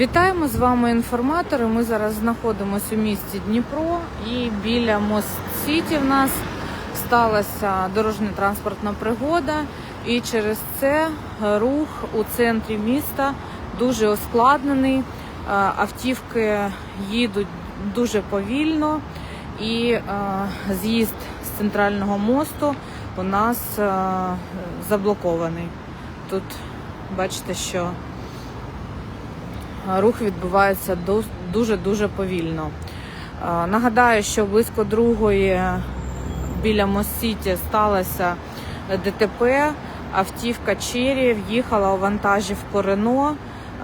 Вітаємо з вами інформатори. Ми зараз знаходимося у місті Дніпро і біля Мост Сіті в нас сталася дорожньо-транспортна пригода, і через це рух у центрі міста дуже ускладнений. Е, Автівки їдуть дуже повільно, і е, з'їзд з центрального мосту у нас е, заблокований. Тут бачите, що рух відбувається дуже-дуже повільно. Нагадаю, що близько другої біля Моссіті сталося ДТП. Автівка Чері в'їхала у вантажівку Рено.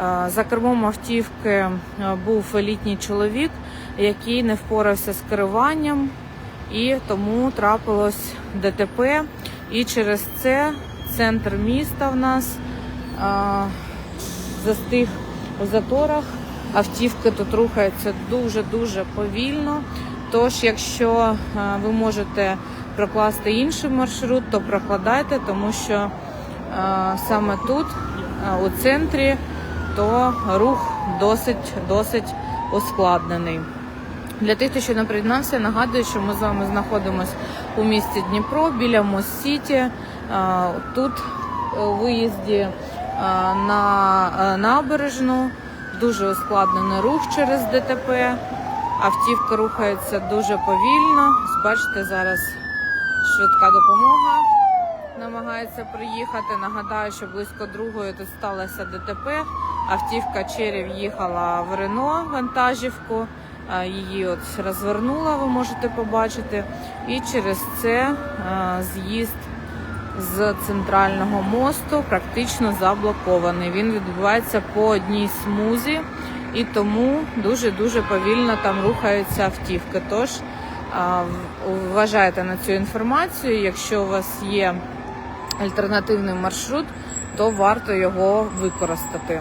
Е, За кермом автівки був літній чоловік, який не впорався з керуванням, і тому трапилось ДТП. І через це центр міста в нас застиг у заторах. Автівки тут рухаються дуже-дуже повільно. Тож, якщо е, ви можете прокласти інший маршрут, то прокладайте, тому що е, саме тут, е, у центрі, то рух досить досить ускладнений. Для тих, хто ще не приєднався, нагадую, що ми з вами знаходимося у місті Дніпро біля Мост-Сіті. Тут у виїзді на е, набережну дуже ускладнений рух через ДТП. Автівка рухається дуже повільно. Бачите, зараз швидка допомога намагається приїхати. Нагадаю, що близько другої тут сталося ДТП. Автівка Чері в'їхала в Рено вантажівку. Її от розвернула, ви можете побачити. І через це з'їзд з центрального мосту практично заблокований. Він відбувається по одній смузі, і тому дуже-дуже повільно там рухаються автівки. Тож вважайте на цю інформацію. Якщо у вас є альтернативний маршрут, то варто його використати.